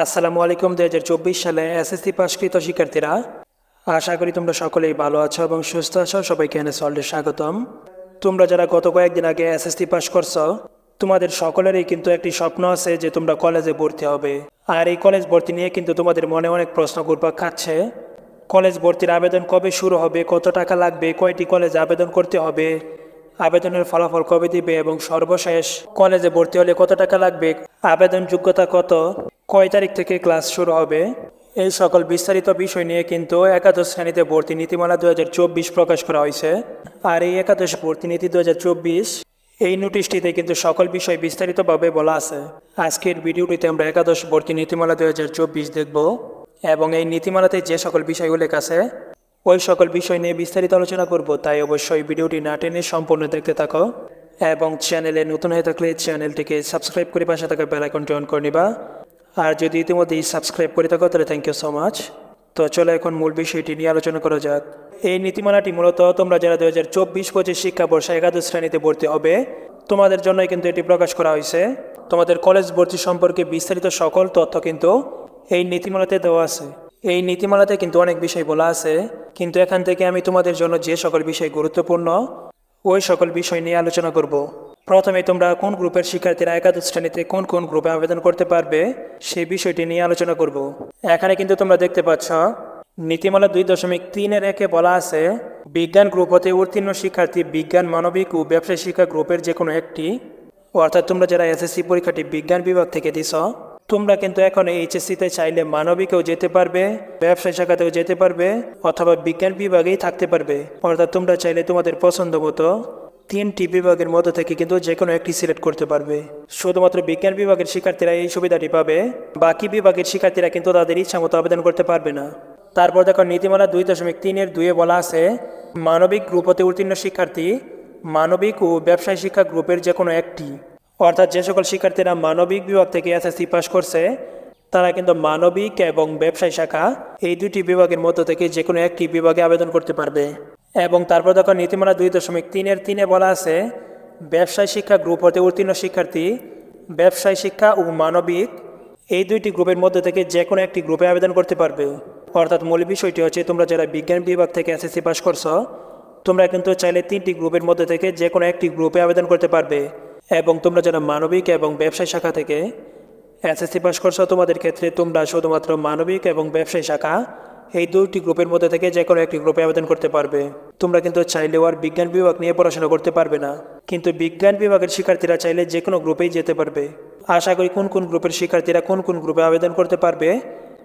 আসসালামু আলাইকুম দু হাজার চব্বিশ সালে এসএসসি পাশকৃত শিক্ষার্থীরা। আশা করি তোমরা সকলেই ভালো আছো এবং সুস্থ আছো। সবাইকে এনে সল্টে স্বাগতম। তোমরা যারা গত কয়েকদিন আগে এসএসসি পাশ করছ, তোমাদের সকলেরই কিন্তু একটি স্বপ্ন আছে যে তোমরা কলেজে ভর্তি হবে। আর এই কলেজ ভর্তি নিয়ে কিন্তু তোমাদের মনে অনেক প্রশ্ন ঘুরপাক খাচ্ছে। কলেজ ভর্তির আবেদন কবে শুরু হবে, কত টাকা লাগবে, কয়টি কলেজে আবেদন করতে হবে, আবেদনের ফলাফল কবে দিবে এবং সর্বশেষ কলেজে ভর্তি হলে কত টাকা লাগবে আবেদন যোগ্যতা কত কয় তারিখ থেকে ক্লাস শুরু হবে? এই সকল বিস্তারিত বিষয় নিয়ে কিন্তু একাদশ শ্রেণীতে ভর্তি নীতিমালা দুই হাজার চব্বিশ প্রকাশ করা হয়েছে। আর এই একাদশ ভর্তি নীতি দু হাজার চব্বিশ, এই নোটিশটিতে কিন্তু সকল বিষয় বিস্তারিতভাবে বলা আছে। আজকের ভিডিওটিতে আমরা একাদশ ভর্তি নীতিমালা দু দেখব এবং এই নীতিমালাতে যে সকল বিষয় উল্লেখ আছে, ওই সকল বিষয় নিয়ে বিস্তারিত আলোচনা করব। তাই অবশ্যই ভিডিওটি না টেনে সম্পূর্ণ দেখতে থাকো এবং চ্যানেলে নতুন হয়ে থাকলে চ্যানেলটিকে সাবস্ক্রাইব করে পাশে থাকা বেল আইকনটি অন করে নিবা। আর যদি ইতিমধ্যেই সাবস্ক্রাইব করে থাকো, তাহলে থ্যাংক ইউ সো মাচ তো চলো এখন মূল বিষয়টি নিয়ে আলোচনা করা যাক। এই নীতিমালাটি মূলত তোমরা যারা দু হাজার চব্বিশ পঁচিশ শিক্ষাবর্ষ একাদশ শ্রেণীতে ভর্তি হবে, তোমাদের জন্যই কিন্তু এটি প্রকাশ করা হয়েছে। তোমাদের কলেজ ভর্তি সম্পর্কে বিস্তারিত সকল তথ্য কিন্তু এই নীতিমালাতে দেওয়া আছে। এই নীতিমালাতে কিন্তু অনেক বিষয় বলা আছে, কিন্তু এখান থেকে আমি তোমাদের জন্য যে সকল বিষয় গুরুত্বপূর্ণ, ওই সকল বিষয় নিয়ে আলোচনা করব। প্রথমে তোমরা কোন গ্রুপের শিক্ষার্থীরা একাদশ শ্রেণীতে কোন কোন গ্রুপে আবেদন করতে পারবে সেই বিষয়টি নিয়ে আলোচনা করব। এখানে কিন্তু তোমরা দেখতে পাচ্ছ, নীতিমালা দুই দশমিক তিনের একে বলা আছে, বিজ্ঞান গ্রুপ হতে উত্তীর্ণ শিক্ষার্থী বিজ্ঞান, মানবিক ও ব্যবসায় শিক্ষা গ্রুপের যে কোনো একটি। অর্থাৎ তোমরা যারা এসএসসি পরীক্ষাটি বিজ্ঞান বিভাগ থেকে দিছ, তোমরা কিন্তু এখন এইচএসসিতে চাইলে মানবিকেও যেতে পারবে, ব্যবসায় শাখাতেও যেতে পারবে, অথবা বিজ্ঞান বিভাগেই থাকতে পারবে। অর্থাৎ তোমরা চাইলে তোমাদের পছন্দ মতো তিনটি বিভাগের মধ্যে থেকে কিন্তু যে কোনো একটি সিলেক্ট করতে পারবে। শুধুমাত্র বিজ্ঞান বিভাগের শিক্ষার্থীরা এই সুবিধাটি পাবে। বাকি বিভাগের শিক্ষার্থীরা কিন্তু তাদের ইচ্ছা মতো আবেদন করতে পারবে না। তারপর দেখো, নীতিমালা দুই দশমিক তিনের দুয়ে বলা আছে, মানবিক গ্রুপ হতে উত্তীর্ণ শিক্ষার্থী মানবিক ও ব্যবসায় শিক্ষা গ্রুপের যে কোনো একটি। অর্থাৎ যে সকল শিক্ষার্থীরা মানবিক বিভাগ থেকে এসএসসি পাস করছে, তারা কিন্তু মানবিক এবং ব্যবসায় শাখা এই দুটি বিভাগের মধ্য থেকে যে কোনো একটি বিভাগে আবেদন করতে পারবে। এবং তারপর দেখো নীতিমালা দুই দশমিক তিনের তিনে বলা আছে, ব্যবসায় শিক্ষা গ্রুপ হতে উত্তীর্ণ শিক্ষার্থী, ব্যবসায় শিক্ষা ও মানবিক এই দুইটি গ্রুপের মধ্যে থেকে যে কোনো একটি গ্রুপে আবেদন করতে পারবে। অর্থাৎ মূল বিষয়টি হচ্ছে, তোমরা যারা বিজ্ঞান বিভাগ থেকে এসএসসি পাস করছ, তোমরা কিন্তু চাইলে তিনটি গ্রুপের মধ্যে থেকে যে কোনো একটি গ্রুপে আবেদন করতে পারবে। এবং তোমরা যারা মানবিক এবং ব্যবসায় শাখা থেকে এসএসসি পাস করছ, তোমাদের ক্ষেত্রে তোমরা শুধুমাত্র মানবিক এবং ব্যবসায়ী শাখা এই দুটি গ্রুপের মধ্যে থেকে যে কোনো একটি গ্রুপে আবেদন করতে পারবে। তোমরা কিন্তু চাইলেও আর বিজ্ঞান বিভাগ নিয়ে পড়াশোনা করতে পারবে না। কিন্তু বিজ্ঞান বিভাগের শিক্ষার্থীরা চাইলে যে কোনো গ্রুপেই যেতে পারবে। আশা করি কোন কোন গ্রুপের শিক্ষার্থীরা কোন কোন গ্রুপে আবেদন করতে পারবে,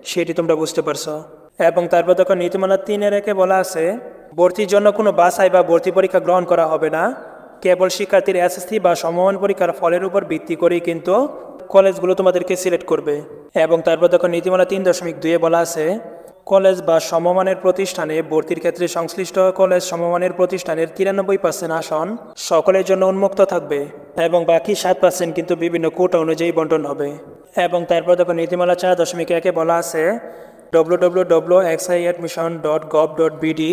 সেটি তোমরা বুঝতে পারছ। এবং তারপর দেখো নীতিমালা তিনের একে বলা আছে, ভর্তির জন্য কোনো বাসায় বা ভর্তি পরীক্ষা গ্রহণ করা হবে না। কেবল শিক্ষার্থীর এসএসসি বা সমমান পরীক্ষার ফলের উপর ভিত্তি করেই কিন্তু কলেজগুলো তোমাদেরকে সিলেক্ট করবে। এবং তারপর দেখো নীতিমালা তিন দশমিক দুয়ে বলা আছে কলেজ বা সমমানের প্রতিষ্ঠানে ভর্তির ক্ষেত্রে সংশ্লিষ্ট কলেজ সমমানের প্রতিষ্ঠানের তিরানব্বই পার্সেন্ট আসন সকলের জন্য উন্মুক্ত থাকবে এবং বাকি সাত পার্সেন্ট কিন্তু বিভিন্ন কোটা অনুযায়ী বন্টন হবে। এবং তারপর দেখো নীতিমালা চার দশমিক একে বলা আছে W W W XI admission dot gov dot BD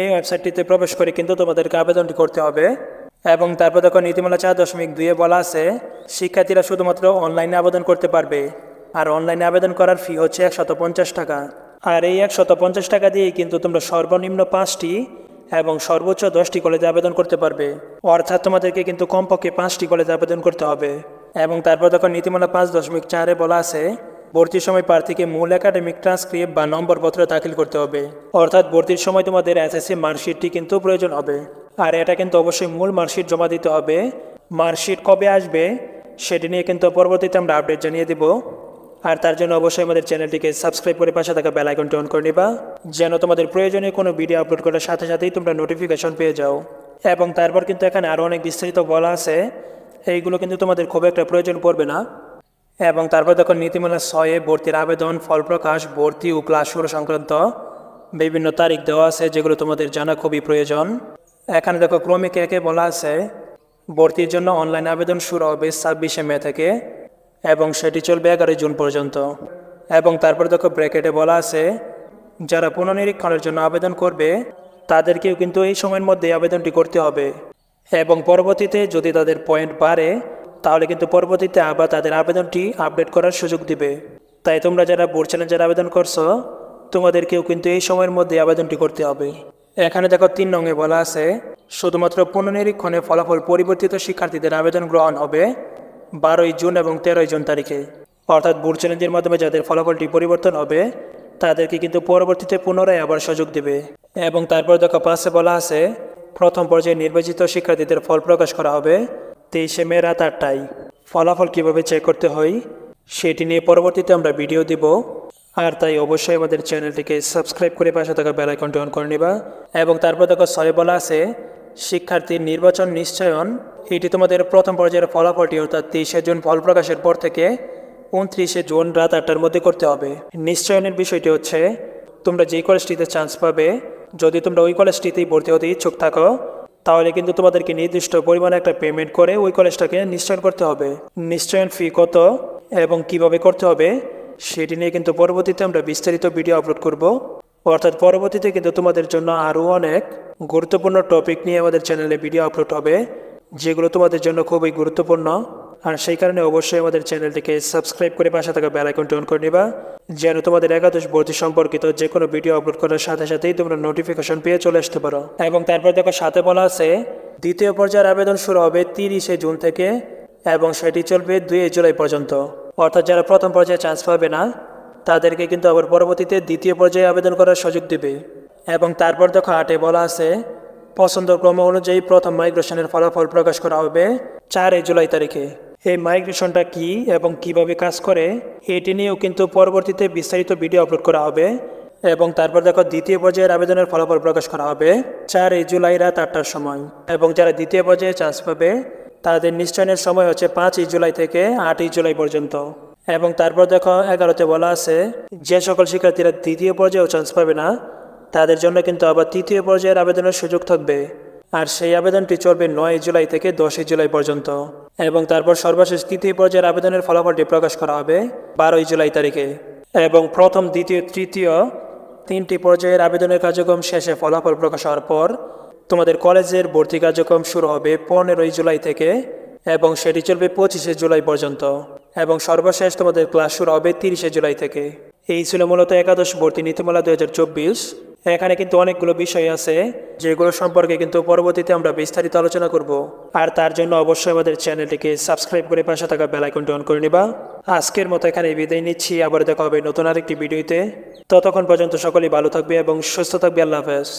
এই ওয়েবসাইটটিতে প্রবেশ করে কিন্তু তোমাদেরকে আবেদনটি করতে হবে। এবং তারপর দেখো নীতিমালা চার দশমিক দুইয়ে বলা আছে, শিক্ষার্থীরা শুধুমাত্র অনলাইনে আবেদন করতে পারবে। আর অনলাইনে আবেদন করার ফি হচ্ছে একশত পঞ্চাশ টাকা। আর এই একশত পঞ্চাশ টাকা দিয়েই কিন্তু তোমরা সর্বনিম্ন পাঁচটি এবং সর্বোচ্চ দশটি কলেজে আবেদন করতে পারবে। অর্থাৎ তোমাদেরকে কিন্তু কমপক্ষে পাঁচটি কলেজে আবেদন করতে হবে। এবং তারপর দেখো নীতিমালা পাঁচ দশমিক চারে বলা আছে, ভর্তির সময় প্রার্থীকে মূল একাডেমিক ট্রান্সক্রিপ্ট বা নম্বরপত্র দাখিল করতে হবে। অর্থাৎ ভর্তির সময় তোমাদের এসএসসি মার্কশিটটি কিন্তু প্রয়োজন হবে। আর এটা কিন্তু অবশ্যই মূল মার্কশিট জমা দিতে হবে। মার্কশিট কবে আসবে, সেটি নিয়ে কিন্তু পরবর্তীতে আমরা আপডেট জানিয়ে দেব। আর তার জন্য অবশ্যই আমাদের চ্যানেলটিকে সাবস্ক্রাইব করে পাশে থাকা বেল আইকনটি অন করে নিবা, যেন তোমাদের প্রয়োজনীয় কোনো ভিডিও আপলোড করার সাথে সাথেই তোমরা নোটিফিকেশন পেয়ে যাও। এবং তারপর কিন্তু এখানে আরও অনেক বিস্তারিত বলা আছে, এইগুলো কিন্তু তোমাদের খুব একটা প্রয়োজন পড়বে না। এবং তারপর দেখো নীতিমালা ছয়ে ভর্তির আবেদন ফল প্রকাশ ভর্তি ও ক্লাস শুরু সংক্রান্ত বিভিন্ন তারিখ দেওয়া আছে, যেগুলো তোমাদের জানা খুবই প্রয়োজন। এখানে দেখো ক্রমিক একে বলা আছে, ভর্তির জন্য অনলাইন আবেদন শুরু হবে ছাব্বিশে মে থেকে। এবং সেটি চলবে এগারোই জুন পর্যন্ত। এবং তারপর দেখো ব্র্যাকেটে বলা আছে, যারা পুনর্নিরীক্ষণের জন্য আবেদন করবে, তাদেরকেও কিন্তু এই সময়ের মধ্যে আবেদনটি করতে হবে। এবং পরবর্তীতে যদি তাদের পয়েন্ট বাড়ে, তাহলে কিন্তু পরবর্তীতে আবার তাদের আবেদনটি আপডেট করার সুযোগ দিবে। তাই তোমরা যারা বোর্ড চ্যালেঞ্জের আবেদন করছ, তোমাদেরকেও কিন্তু এই সময়ের মধ্যে আবেদনটি করতে হবে। এখানে দেখো তিন রঙে বলা আছে, শুধুমাত্র পুনঃনিরীক্ষণে ফলাফল পরিবর্তিত শিক্ষার্থীদের আবেদন গ্রহণ হবে। বারোই জুন এবং তেরোই জুন তারিখে। অর্থাৎ বোর্ড চ্যালেঞ্জের মাধ্যমে যাদের ফলাফলটি পরিবর্তন হবে, তাদেরকে কিন্তু পরবর্তীতে পুনরায় আবার সুযোগ দেবে। এবং তারপর দেখো, পাশে বলা আছে, প্রথম পর্যায়ে নির্বাচিত শিক্ষার্থীদের ফল প্রকাশ করা হবে তেইশে মে রাত আটটায়। ফলাফল কীভাবে চেক করতে হয়, সেটি নিয়ে পরবর্তীতে আমরা ভিডিও দিব। আর তাই অবশ্যই আমাদের চ্যানেলটিকে সাবস্ক্রাইব করে পাশে থাকা বেল আইকনটি অন করে নিবা। এবং তারপর দেখো ছয় বলা আছে শিক্ষার্থীর নির্বাচন নিশ্চয়ন, এটি তোমাদের প্রথম পর্যায়ের ফলাফলটি, অর্থাৎ তেইশে জুন ফল প্রকাশের পর থেকে উনত্রিশে জুন রাত আটটার মধ্যে করতে হবে। নিশ্চয়নের বিষয়টি হচ্ছে, তোমরা যেই কলেজটিতে চান্স পাবে, যদি তোমরা ওই কলেজটিতেই ভর্তি হতে ইচ্ছুক থাকো, তাহলে কিন্তু তোমাদেরকে নির্দিষ্ট পরিমাণে একটা পেমেন্ট করে ওই কলেজটাকে নিশ্চয়ন করতে হবে। নিশ্চয়ন ফি কত এবং কীভাবে করতে হবে, সেটি নিয়ে কিন্তু পরবর্তীতে আমরা বিস্তারিত ভিডিও আপলোড করব। অর্থাৎ পরবর্তীতে কিন্তু তোমাদের জন্য আরও অনেক গুরুত্বপূর্ণ টপিক নিয়ে আমাদের চ্যানেলে ভিডিও আপলোড হবে, যেগুলো তোমাদের জন্য খুবই গুরুত্বপূর্ণ। আর সেই কারণে অবশ্যই আমাদের চ্যানেলটিকে সাবস্ক্রাইব করে পাশে থাকা বেল আইকনটি অন করে নিবা, যেন তোমাদের একাদশ ভর্তি সম্পর্কিত যে কোনো ভিডিও আপলোড করার সাথে সাথেই তোমরা নোটিফিকেশন পেয়ে চলে আসতে পারো। এবং তারপর দেখো সাথে বলা আছে, দ্বিতীয় পর্যায়ের আবেদন শুরু হবে তিরিশে জুন থেকে এবং সেটি চলবে দুই জুলাই পর্যন্ত। অর্থাৎ যারা প্রথম পর্যায়ে চান্স পাবে না তাদেরকে কিন্তু আবার পরবর্তীতে দ্বিতীয় পর্যায়ে আবেদন করার সুযোগ দেবে। এবং তারপর দেখো আটে বলা আছে, পছন্দ ক্রম অনুযায়ী প্রথম মাইগ্রেশনের ফলাফল প্রকাশ করা হবে চারই জুলাই তারিখে। এই মাইগ্রেশনটা কি এবং কীভাবে কাজ করে, এটি নিয়েও কিন্তু পরবর্তীতে বিস্তারিত ভিডিও আপলোড করা হবে। এবং তারপর দেখো দ্বিতীয় পর্যায়ের আবেদনের ফলাফল প্রকাশ করা হবে চারই জুলাই রাত আটটার সময়। এবং যারা দ্বিতীয় পর্যায়ে চান্স পাবে, তাদের নিশ্চয়নের সময় হচ্ছে পাঁচই জুলাই থেকে আটই জুলাই পর্যন্ত। এবং তারপর দেখো এগারোতে বলা আছে, যে সকল শিক্ষার্থীরা দ্বিতীয় পর্যায়েও চান্স পাবে না, তাদের জন্য কিন্তু আবার তৃতীয় পর্যায়ের আবেদনের সুযোগ থাকবে। আর সেই আবেদনটি চলবে নয় জুলাই থেকে দশই জুলাই পর্যন্ত। এবং তারপর সর্বশেষ তৃতীয় পর্যায়ের আবেদনের ফলাফলটি প্রকাশ করা হবে বারোই জুলাই তারিখে। এবং প্রথম, দ্বিতীয়, তৃতীয় তিনটি পর্যায়ের আবেদনের কার্যক্রম শেষে ফলাফল প্রকাশ হওয়ার পর তোমাদের কলেজের ভর্তি কার্যক্রম শুরু হবে পনেরোই জুলাই থেকে, এবং সেটি চলবে পঁচিশে জুলাই পর্যন্ত। এবং সর্বশেষ তোমাদের ক্লাস শুরু হবে তিরিশে জুলাই থেকে। এই ছিল মূলত একাদশ ভর্তি নীতিমালা দু হাজার চব্বিশ। এখানে কিন্তু অনেকগুলো বিষয় আছে, যেগুলো সম্পর্কে কিন্তু পরবর্তীতে আমরা বিস্তারিত আলোচনা করব। আর তার জন্য অবশ্যই আমাদের চ্যানেলটিকে সাবস্ক্রাইব করে পাশে থাকা বেল আইকনটি অন করে নিবা। আজকের মতো এখানে বিদায় নিচ্ছি আবার দেখা হবে নতুন আরেকটি ভিডিওতে। ততক্ষণ পর্যন্ত সকলেই ভালো থাকবে এবং সুস্থ থাকবে, আল্লাহ হাফেজ।